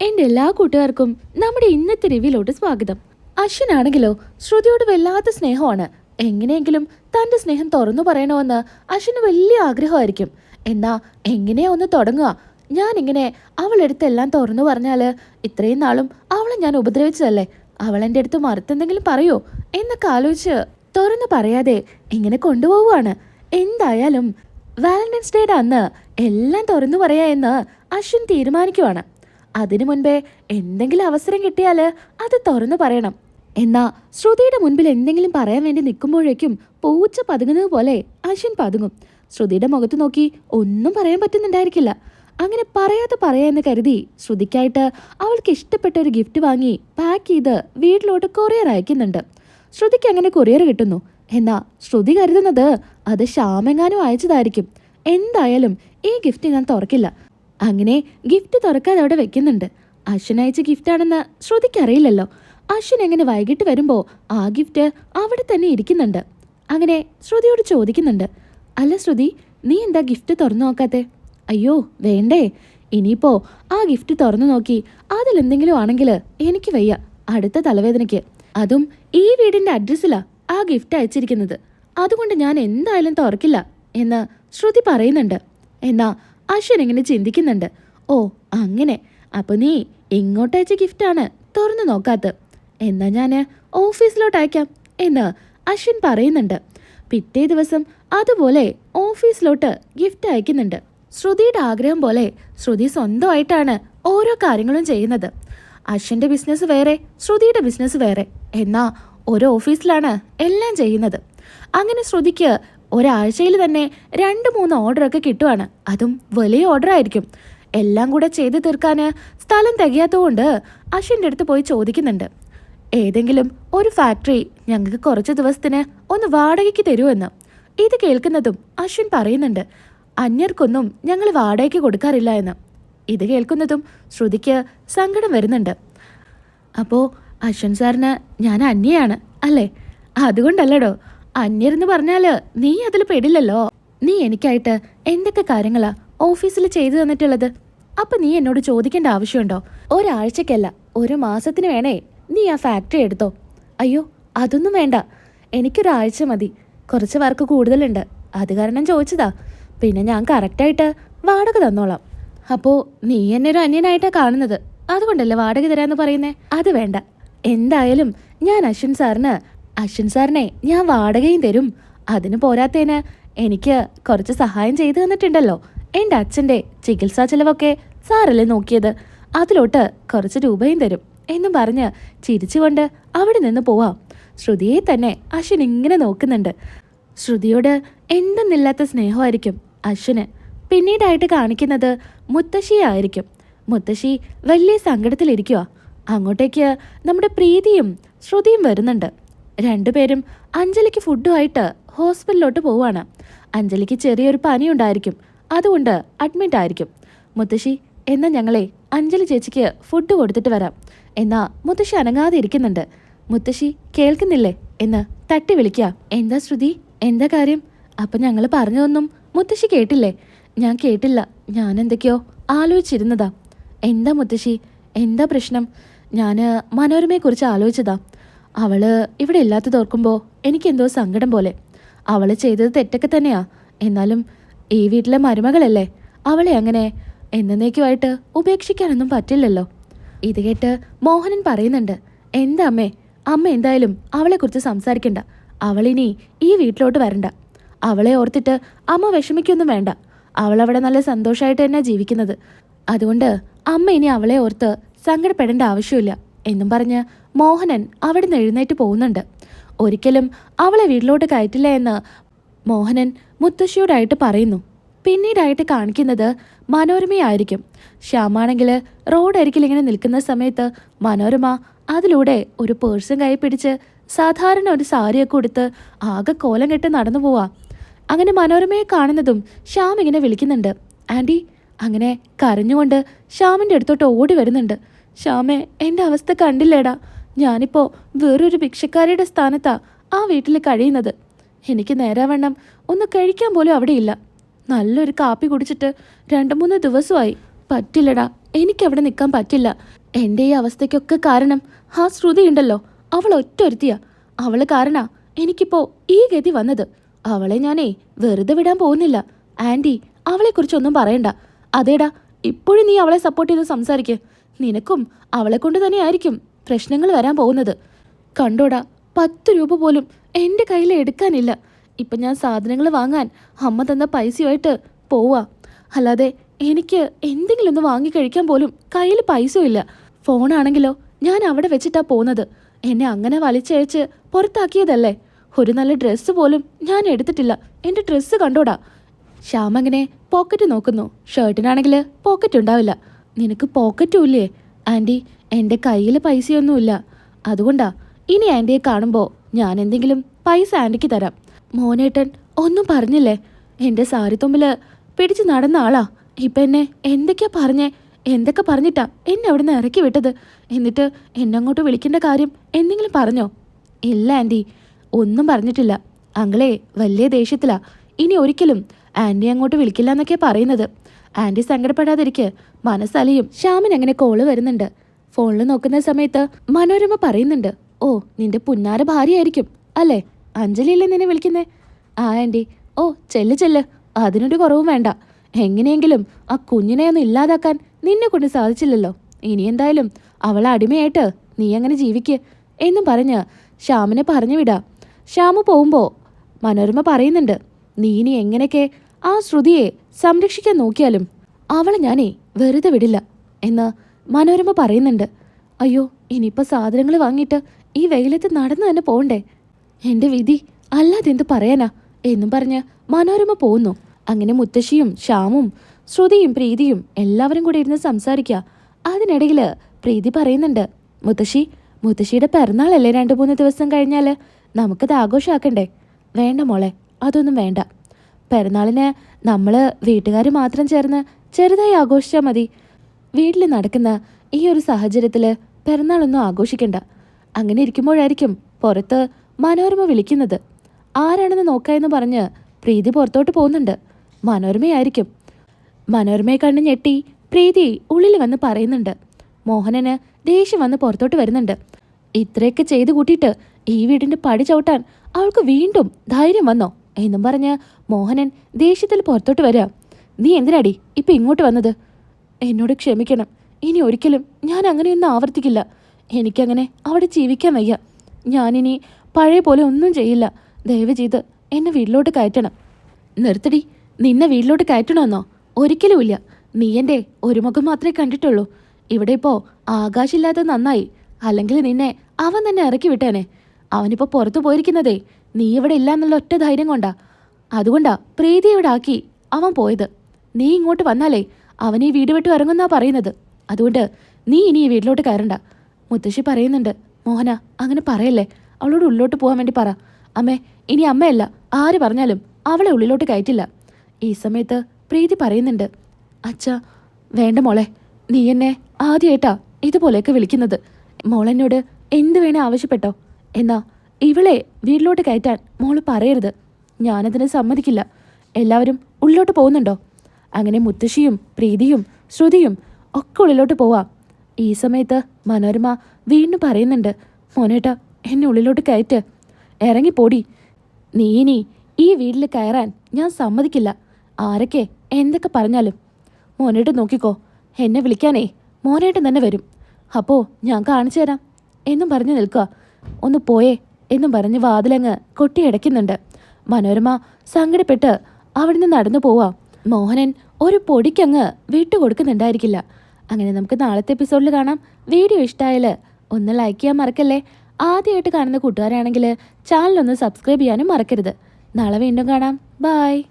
എന്റെ എല്ലാ കൂട്ടുകാർക്കും നമ്മുടെ ഇന്നത്തെ റിവ്യൂലോട്ട് സ്വാഗതം. അശ്വിനാണെങ്കിലോ ശ്രുതിയോട് വല്ലാത്ത സ്നേഹമാണ്. എങ്ങനെയെങ്കിലും തന്റെ സ്നേഹം തുറന്നു പറയണമെന്ന് അശ്വിന് വലിയ ആഗ്രഹമായിരിക്കും. എന്നാ എങ്ങനെയാ ഒന്ന് തുടങ്ങുക? ഞാനിങ്ങനെ അവളെടുത്തെല്ലാം തുറന്നു പറഞ്ഞാൽ ഇത്രയും നാളും അവളെ ഞാൻ ഉപദ്രവിച്ചതല്ലേ? അവൾ എന്റെ അടുത്ത് മറുത്തെന്തെങ്കിലും പറയോ? എന്നൊക്കെ ആലോചിച്ച് തുറന്നു പറയാതെ ഇങ്ങനെ കൊണ്ടുപോവുകയാണ്. എന്തായാലും വാലന്റൈൻസ് ഡേയുടെ അന്ന് എല്ലാം തുറന്നു പറയാ എന്ന് അശ്വിൻ തീരുമാനിക്കുവാണ്. അതിനു മുൻപേ എന്തെങ്കിലും അവസരം കിട്ടിയാൽ അത് തുറന്നു പറയണം. എന്നാ ശ്രുതിയുടെ മുൻപിൽ എന്തെങ്കിലും പറയാൻ വേണ്ടി നിൽക്കുമ്പോഴേക്കും പൂച്ച പതുങ്ങുന്നത് പോലെ അശ്വിൻ പതുങ്ങും. ശ്രുതിയുടെ മുഖത്ത് നോക്കി ഒന്നും പറയാൻ പറ്റുന്നുണ്ടായിരിക്കില്ല. അങ്ങനെ പറയാതെ പറയാന്ന് കരുതി ശ്രുതിക്കായിട്ട് അവൾക്ക് ഇഷ്ടപ്പെട്ട ഒരു ഗിഫ്റ്റ് വാങ്ങി പാക്ക് ചെയ്ത് വീട്ടിലോട്ട് കൊറിയർ അയക്കുന്നുണ്ട്. ശ്രുതിക്ക് അങ്ങനെ കൊറിയർ കിട്ടുന്നു. എന്നാ ശ്രുതി കരുതുന്നത് അത് ശ്യാമെങ്ങാനും അയച്ചതായിരിക്കും. എന്തായാലും ഈ ഗിഫ്റ്റ് ഞാൻ തുറക്കില്ല. അങ്ങനെ ഗിഫ്റ്റ് തുറക്കാതെ അവിടെ വെക്കുന്നുണ്ട്. അശ്വൻ അയച്ച ഗിഫ്റ്റ് ആണെന്ന് ശ്രുതിക്ക് അറിയില്ലല്ലോ. അശ്വിൻ എങ്ങനെ വൈകിട്ട് വരുമ്പോൾ ആ ഗിഫ്റ്റ് അവിടെ തന്നെ ഇരിക്കുന്നുണ്ട്. അങ്ങനെ ശ്രുതിയോട് ചോദിക്കുന്നുണ്ട്. അല്ല ശ്രുതി നീ എന്താ ഗിഫ്റ്റ് തുറന്നു നോക്കാത്തെ? അയ്യോ വേണ്ടേ. ഇനിയിപ്പോ ആ ഗിഫ്റ്റ് തുറന്നു നോക്കി അതിൽ എന്തെങ്കിലും ആണെങ്കിൽ എനിക്ക് വയ്യ അടുത്ത തലവേദനയ്ക്ക്. അതും ഈ വീടിന്റെ അഡ്രസ്സിലാ ആ ഗിഫ്റ്റ് അയച്ചിരിക്കുന്നത്. അതുകൊണ്ട് ഞാൻ എന്തായാലും തുറക്കില്ല എന്ന് ശ്രുതി പറയുന്നുണ്ട്. എന്നാ അശ്വൻ ഇങ്ങനെ ചിന്തിക്കുന്നുണ്ട്. ഓ അങ്ങനെ. അപ്പൊ നീ ഇങ്ങോട്ട് അയച്ച ഗിഫ്റ്റാണ് തുറന്നു നോക്കാത്ത എന്നാ ഞാൻ ഓഫീസിലോട്ട് അയക്കാം എന്ന് അശ്വിൻ പറയുന്നുണ്ട്. പിറ്റേ ദിവസം അതുപോലെ ഓഫീസിലോട്ട് ഗിഫ്റ്റ് അയക്കുന്നുണ്ട്. ശ്രുതിയുടെ ആഗ്രഹം പോലെ ശ്രുതി സ്വന്തമായിട്ടാണ് ഓരോ കാര്യങ്ങളും ചെയ്യുന്നത്. അശ്വിന്റെ ബിസിനസ് വേറെ ശ്രുതിയുടെ ബിസിനസ് വേറെ. എന്നാ ഒരു ഓഫീസിലാണ് എല്ലാം ചെയ്യുന്നത്. അങ്ങനെ ശ്രുതിക്ക് ഒരാഴ്ചയിൽ തന്നെ രണ്ട് മൂന്ന് ഓർഡറൊക്കെ കിട്ടുവാണ്. അതും വലിയ ഓർഡർ ആയിരിക്കും എല്ലാം കൂടെ ചെയ്ത് തീർക്കാൻ സ്ഥലം തികയാത്തതുകൊണ്ട് അശ്വിന്റെ അടുത്ത് പോയി ചോദിക്കുന്നുണ്ട്. ഏതെങ്കിലും ഒരു ഫാക്ടറി ഞങ്ങൾക്ക് കുറച്ച് ദിവസത്തിന് ഒന്ന് വാടകയ്ക്ക് തരുമെന്ന് ഇത് കേൾക്കുന്നതും അശ്വിൻ പറയുന്നുണ്ട് അന്യർക്കൊന്നും ഞങ്ങൾ വാടകയ്ക്ക് കൊടുക്കാറില്ല എന്ന്. ഇത് കേൾക്കുന്നതും ശ്രുതിക്ക് സങ്കടം വരുന്നുണ്ട്. അപ്പോൾ അശ്വൻ സാറിന് ഞാൻ അന്യയാണ് അല്ലേ? അതുകൊണ്ടല്ലടോ അന്യരെന്ന് പറഞ്ഞാൽ നീ അതിൽ പെടില്ലല്ലോ. നീ എനിക്കായിട്ട് എന്തൊക്കെ കാര്യങ്ങളാ ഓഫീസിൽ ചെയ്തു തന്നിട്ടുള്ളത്? അപ്പൊ നീ എന്നോട് ചോദിക്കേണ്ട ആവശ്യമുണ്ടോ? ഒരാഴ്ചക്കല്ല ഒരു മാസത്തിന് വേണേ നീ ആ ഫാക്ടറി എടുത്തോ. അയ്യോ അതൊന്നും വേണ്ട. എനിക്കൊരാഴ്ച മതി. കുറച്ച് വർക്ക് കൂടുതലുണ്ട്. അത് കാരണം ചോദിച്ചതാ. പിന്നെ ഞാൻ കറക്റ്റായിട്ട് വാടക തന്നോളാം. അപ്പോ നീ എന്നെ ഒരു അന്യനായിട്ടാ കാണുന്നത്. അതുകൊണ്ടല്ലേ വാടക തരാന്ന് പറയുന്നേ? അത് വേണ്ട. എന്തായാലും ഞാൻ അശ്വിൻ സാറിന് അശ്വിൻ സാറിനെ ഞാൻ വാടകയും തരും. അതിന് പോരാത്തേന് എനിക്ക് കുറച്ച് സഹായം ചെയ്തു തന്നിട്ടുണ്ടല്ലോ. എന്റെ അച്ഛന്റെ ചികിത്സാ ചെലവൊക്കെ സാറല്ലേ നോക്കിയത്. അതിലോട്ട് കുറച്ച് രൂപയും തരും എന്നും പറഞ്ഞ് ചിരിച്ചുകൊണ്ട് അവിടെ നിന്ന് പോവാം. ശ്രുതിയെ തന്നെ അശ്വിൻ ഇങ്ങനെ നോക്കുന്നുണ്ട്. ശ്രുതിയോട് എന്തെന്നില്ലാത്ത സ്നേഹമായിരിക്കും അശ്വിന്. പിന്നീടായിട്ട് കാണിക്കുന്നത് മുത്തശ്ശിയായിരിക്കും മുത്തശ്ശി വലിയ സങ്കടത്തിലിരിക്കുക അങ്ങോട്ടേക്ക് നമ്മുടെ പ്രീതിയും ശ്രുതിയും വരുന്നുണ്ട്. രണ്ടുപേരും അഞ്ജലിക്ക് ഫുഡുമായിട്ട് ഹോസ്പിറ്റലിലോട്ട് പോവാണ് അഞ്ജലിക്ക് ചെറിയൊരു പനി ഉണ്ടായിരിക്കും അതുകൊണ്ട് അഡ്മിറ്റ് ആയിരിക്കും. മുത്തശ്ശി എന്നാൽ ഞങ്ങളെ അഞ്ജലി ചേച്ചിക്ക് ഫുഡ് കൊടുത്തിട്ട് വരാം. എന്നാ മുത്തശ്ശി അനങ്ങാതെ ഇരിക്കുന്നുണ്ട്. മുത്തശ്ശി കേൾക്കുന്നില്ലേ? എന്ന് തട്ടി വിളിക്കുക. എന്താ ശ്രുതി? എന്താ കാര്യം? അപ്പൊ ഞങ്ങൾ പറഞ്ഞതൊന്നും മുത്തശ്ശി കേട്ടില്ലേ? ഞാൻ കേട്ടില്ല. ഞാൻ എന്തൊക്കെയോ ആലോചിച്ചിരുന്നതാ. എന്താ മുത്തശ്ശി? എന്താ പ്രശ്നം? ഞാൻ മനോരമയെക്കുറിച്ച് ആലോചിച്ചതാ. അവൾ ഇവിടെ ഇല്ലാത്തത് ഓർക്കുമ്പോൾ എനിക്കെന്തോ സങ്കടം പോലെ. അവൾ ചെയ്തത് തെറ്റൊക്കെ തന്നെയാ. എന്നാലും ഈ വീട്ടിലെ മരുമകളല്ലേ? അവളെ അങ്ങനെ എന്നേക്കുമായിട്ട് ഉപേക്ഷിക്കാനൊന്നും പറ്റില്ലല്ലോ. ഇത് കേട്ട് മോഹനൻ പറയുന്നുണ്ട് എന്താ അമ്മേ? അമ്മ എന്തായാലും അവളെക്കുറിച്ച് സംസാരിക്കണ്ട. അവളിനി ഈ വീട്ടിലോട്ട് വരണ്ട. അവളെ ഓർത്തിട്ട് അമ്മ വിഷമിക്കൊന്നും വേണ്ട. അവളവിടെ നല്ല സന്തോഷമായിട്ട് തന്നെ ജീവിക്കുന്നത്. അതുകൊണ്ട് അമ്മ ഇനി അവളെ ഓർത്ത് സങ്കടപ്പെടേണ്ട ആവശ്യമില്ല എന്നും പറഞ്ഞ് മോഹനൻ അവിടെ നിന്ന് എഴുന്നേറ്റ് പോകുന്നുണ്ട്. ഒരിക്കലും അവളെ വീട്ടിലോട്ട് കയറ്റില്ല എന്ന് മോഹനൻ മുത്തശ്ശിയോടായിട്ട് പറയുന്നു. പിന്നീടായിട്ട് കാണിക്കുന്നത് മനോരമയായിരിക്കും. ശ്യാമാണെങ്കിൽ റോഡരികിൽ ഇങ്ങനെ നിൽക്കുന്ന സമയത്ത് മനോരമ അതിലൂടെ ഒരു പേഴ്സും കൈ പിടിച്ച് സാധാരണ ഒരു സാരിയൊക്കെ ഉടുത്ത് ആകെ കോലം കെട്ട് നടന്നു പോവാ. അങ്ങനെ മനോരമയെ കാണുന്നതും ശ്യാം ഇങ്ങനെ വിളിക്കുന്നുണ്ട്. ആന്റി അങ്ങനെ കരഞ്ഞുകൊണ്ട് ശ്യാമിന്റെ അടുത്തോട്ട് ഓടി വരുന്നുണ്ട്. ശ്യാമേ എന്റെ അവസ്ഥ കണ്ടില്ലേടാ. ഞാനിപ്പോ വേറൊരു ഭിക്ഷക്കാരിയുടെ സ്ഥാനത്താ ആ വീട്ടിൽ കഴിയുന്നത്. എനിക്ക് നേരാവണ്ണം ഒന്ന് കഴിക്കാൻ പോലും അവിടെയില്ല. നല്ലൊരു കാപ്പി കുടിച്ചിട്ട് രണ്ട് മൂന്ന് ദിവസമായി. പറ്റില്ലടാ എനിക്കവിടെ നിൽക്കാൻ പറ്റില്ല. എന്റെ ഈ അവസ്ഥയ്ക്കൊക്കെ കാരണം ആ ശ്രുതി ഉണ്ടല്ലോ അവൾ ഒറ്റൊരുത്തിയാ. അവൾ കാരണ എനിക്കിപ്പോ ഈ ഗതി വന്നത്. അവളെ ഞാനേ വെറുതെ വിടാൻ പോകുന്നില്ല. ആന്റി അവളെക്കുറിച്ചൊന്നും പറയണ്ട. അതേടാ ഇപ്പോഴും നീ അവളെ സപ്പോർട്ട് ചെയ്ത് സംസാരിക്ക്. നിനക്കും അവളെ കൊണ്ട് തന്നെയായിരിക്കും പ്രശ്നങ്ങൾ വരാൻ പോകുന്നത്. കണ്ടോടാ പത്ത് രൂപ പോലും എന്റെ കയ്യിൽ എടുക്കാനില്ല. ഇപ്പം ഞാൻ സാധനങ്ങൾ വാങ്ങാൻ അമ്മ തന്ന പൈസയുമായിട്ട് പോവാ. അല്ലാതെ എനിക്ക് എന്തെങ്കിലും ഒന്ന് വാങ്ങി കഴിക്കാൻ പോലും കയ്യിൽ പൈസയില്ല ഫോണാണെങ്കിലോ ഞാൻ അവിടെ വെച്ചിട്ടാ പോകുന്നത് എന്നെ അങ്ങനെ വലിച്ചയച്ച് പുറത്താക്കിയതല്ലേ. ഒരു നല്ല ഡ്രസ്സ് പോലും ഞാൻ എടുത്തിട്ടില്ല. എന്റെ ഡ്രസ്സ് കണ്ടോടാ. ശ്യാമ ഇങ്ങനെ പോക്കറ്റ് നോക്കുന്നു. ഷർട്ടിനാണെങ്കിൽ പോക്കറ്റ് ഉണ്ടാവില്ല. നിനക്ക് പോക്കറ്റും ഇല്ലേ? ആന്റി എന്റെ കയ്യിൽ പൈസയൊന്നുമില്ല. അതുകൊണ്ടാ ഇനി ആന്റിയെ കാണുമ്പോൾ ഞാൻ എന്തെങ്കിലും പൈസ ആന്റിക്ക് തരാം. മോനേട്ടൻ ഒന്നും പറഞ്ഞില്ലേ? എന്റെ സാരിത്തുമ്പിൽ പിടിച്ച് നടന്ന ആളാ. ഇപ്പം എന്നെ എന്തൊക്കെയാ പറഞ്ഞേ? എന്തൊക്കെ പറഞ്ഞിട്ടാ എന്നെ അവിടുന്ന് ഇറക്കി വിട്ടത്? എന്നിട്ട് എന്നെ അങ്ങോട്ട് വിളിക്കേണ്ട കാര്യം എന്തെങ്കിലും പറഞ്ഞോ? ഇല്ല ആന്റി ഒന്നും പറഞ്ഞിട്ടില്ല. അങ്ങളെ വലിയ ദേഷ്യത്തിലാ. ഇനി ഒരിക്കലും ആന്റി അങ്ങോട്ട് വിളിക്കില്ല എന്നൊക്കെയാ പറയുന്നത്. ആന്റി സങ്കടപ്പെടാതിരിക്കെ മനസ്സലിയും ശ്യാമിന് അങ്ങനെ കോൾ വരുന്നുണ്ട്. ഫോണിൽ നോക്കുന്ന സമയത്ത് മനോരമ പറയുന്നുണ്ട് ഓ നിന്റെ പുന്നാര ഭാര്യയായിരിക്കും അല്ലേ? അഞ്ജലിയല്ലേ നിന്നെ വിളിക്കുന്നേ? ആ ആന്റി. ഓ ചെല്ല് ചെല്ല്. അതിനൊരു കുറവും വേണ്ട. എങ്ങനെയെങ്കിലും ആ കുഞ്ഞിനെ ഒന്ന് ഇല്ലാതാക്കാൻ നിന്നെ കൊണ്ട് സാധിച്ചില്ലല്ലോ. ഇനി എന്തായാലും അവളെ അടിമയായിട്ട് നീ അങ്ങനെ ജീവിക്ക് എന്നും പറഞ്ഞ് ശ്യാമിനെ പറഞ്ഞു വിടാം. ശ്യാമു പോകുമ്പോൾ മനോരമ പറയുന്നുണ്ട് നീ ഇനി എങ്ങനെയൊക്കെ ആ ശ്രുതിയെ സംരക്ഷിക്കാൻ നോക്കിയാലും അവളെ ഞാനേ വെറുതെ വിടില്ല. എന്ന് മനോരമ പറയുന്നുണ്ട് അയ്യോ ഇനിയിപ്പോൾ സാധനങ്ങൾ വാങ്ങിയിട്ട് ഈ വെയിലത്ത് നടന്നു തന്നെ പോകണ്ടേ എന്റെ വിധി അല്ലാതെ എന്ത് പറയാനാ? എന്നും പറഞ്ഞ് മനോരമ പോകുന്നു അങ്ങനെ മുത്തശ്ശിയും ശ്യാമും ശ്രുതിയും പ്രീതിയും എല്ലാവരും കൂടെ ഇരുന്ന് സംസാരിക്കുക അതിനിടയിൽ പ്രീതി പറയുന്നുണ്ട് മുത്തശ്ശി മുത്തശ്ശിയുടെ പിറന്നാളല്ലേ രണ്ട് മൂന്ന് ദിവസം കഴിഞ്ഞാൽ നമുക്കത് ആഘോഷമാക്കണ്ടേ വേണ്ട മോളെ അതൊന്നും വേണ്ട. പിറന്നാളിന് നമ്മൾ വീട്ടുകാർ മാത്രം ചേർന്ന് ചെറുതായി ആഘോഷിച്ചാൽ മതി. വീട്ടിൽ നടക്കുന്ന ഈ ഒരു സാഹചര്യത്തിൽ പിറന്നാളൊന്നും ആഘോഷിക്കണ്ട. അങ്ങനെ ഇരിക്കുമ്പോഴായിരിക്കും പുറത്ത് മനോരമ വിളിക്കുന്നത്. ആരാണെന്ന് നോക്കാമെന്ന് പറഞ്ഞ് പ്രീതി പുറത്തോട്ട് പോകുന്നുണ്ട്. മനോരമയായിരിക്കും. മനോരമയെ കണ്ണ് ഞെട്ടി പ്രീതി ഉള്ളിൽ വന്ന് പറയുന്നുണ്ട്. മോഹനന് ദേഷ്യം വന്ന് പുറത്തോട്ട് വരുന്നുണ്ട്. ഇത്രയൊക്കെ ചെയ്തു കൂട്ടിയിട്ട് ഈ വീടിന്റെ പടി ചവിട്ടാൻ അവൾക്ക് വീണ്ടും ധൈര്യം വന്നോ? എന്നും പറഞ്ഞ് മോഹനൻ ദേഷ്യത്തിൽ പുറത്തോട്ട് വരിക നീ എന്തിനാടി ഇപ്പൊ ഇങ്ങോട്ട് വന്നത്? എന്നോട് ക്ഷമിക്കണം. ഇനി ഒരിക്കലും ഞാൻ അങ്ങനെയൊന്നും ആവർത്തിക്കില്ല. എനിക്കങ്ങനെ അവിടെ ജീവിക്കാൻ വയ്യ. ഞാനിനി പഴയ പോലെ ഒന്നും ചെയ്യില്ല. ദയവ് ചെയ്ത് എന്നെ വീട്ടിലോട്ട് കയറ്റണം. നിർത്തടി. നിന്നെ വീട്ടിലോട്ട് കയറ്റണമെന്നോ? ഒരിക്കലുമില്ല. നീ എന്റെ ഒരു മുഖം മാത്രമേ കണ്ടിട്ടുള്ളൂ. ഇവിടെ ഇപ്പോൾ ആകാശില്ലാതെ നന്നായി. അല്ലെങ്കിൽ നിന്നെ അവൻ തന്നെ ഇറക്കി വിട്ടേനെ. അവനിപ്പോൾ പുറത്തു പോയിരിക്കുന്നതേ. നീ ഇവിടെ ഇല്ല എന്നുള്ള ഒറ്റ ധൈര്യം കൊണ്ടാ. അതുകൊണ്ടാ പ്രീതി ഇവിടെ ആക്കി അവൻ പോയത്. നീ ഇങ്ങോട്ട് വന്നാലേ അവൻ ഈ വീട് വിട്ട് ഇറങ്ങുന്നാ പറയുന്നത്. അതുകൊണ്ട് നീ ഇനി ഈ വീട്ടിലോട്ട് കയറണ്ട. മുത്തശ്ശി പറയുന്നുണ്ട് മോഹന അങ്ങനെ പറയല്ലേ? അവളോട് ഉള്ളിലോട്ട് പോകാൻ വേണ്ടി പറ. അമ്മേ ഇനി അമ്മയല്ല. ആര് പറഞ്ഞാലും അവളെ ഉള്ളിലോട്ട് കയറ്റില്ല. ഈ സമയത്ത് പ്രീതി പറയുന്നുണ്ട് അച്ഛ വേണ്ട മോളെ. നീ എന്നെ ആദ്യമായിട്ടാ ഇതുപോലെയൊക്കെ വിളിക്കുന്നത്. മോളെന്നോട് എന്ത് വേണേ ആവശ്യപ്പെട്ടോ. എന്നാ ഇവളെ വീട്ടിലോട്ട് കയറ്റാൻ മോൾ പറയരുത്. ഞാനതിന് സമ്മതിക്കില്ല. എല്ലാവരും ഉള്ളിലോട്ട് പോകുന്നുണ്ടോ? അങ്ങനെ മുത്തശ്ശിയും പ്രീതിയും ശ്രുതിയും ഒക്കെ ഉള്ളിലോട്ട് പോവാം. ഈ സമയത്ത് മനോരമ വീണ്ടും പറയുന്നുണ്ട് മോനേട്ട എന്നെ ഉള്ളിലോട്ട് കയറ്റ്. ഇറങ്ങിപ്പോടി നീ ഇനി ഈ വീട്ടിൽ കയറാൻ ഞാൻ സമ്മതിക്കില്ല. ആരൊക്കെ എന്തൊക്കെ പറഞ്ഞാലും. മോനേട്ട് നോക്കിക്കോ എന്നെ വിളിക്കാനേ മോനേട്ടൻ തന്നെ വരും. അപ്പോൾ ഞാൻ കാണിച്ചു തരാം. എന്നും പറഞ്ഞു നിൽക്കുക. ഒന്ന് പോയേ എന്നും പറഞ്ഞ് വാതിലങ്ങ് കൊട്ടിയടയ്ക്കുന്നുണ്ട് മനോരമ സങ്കടപ്പെട്ട് അവിടുന്ന് നടന്നു പോവാ. മോഹനൻ ഒരു പൊടിക്കങ്ങ് വിട്ടുകൊടുക്കുന്നുണ്ടായിരിക്കില്ല. അങ്ങനെ നമുക്ക് നാളത്തെ എപ്പിസോഡിൽ കാണാം. വീഡിയോ ഇഷ്ടമായാൽ ഒന്ന് ലൈക്ക് ചെയ്യാൻ മറക്കല്ലേ? ആദ്യമായിട്ട് കാണുന്ന കൂട്ടുകാരാണെങ്കിൽ ചാനലൊന്ന് സബ്സ്ക്രൈബ് ചെയ്യാനും മറക്കരുത്. നാളെ വീണ്ടും കാണാം. ബായ്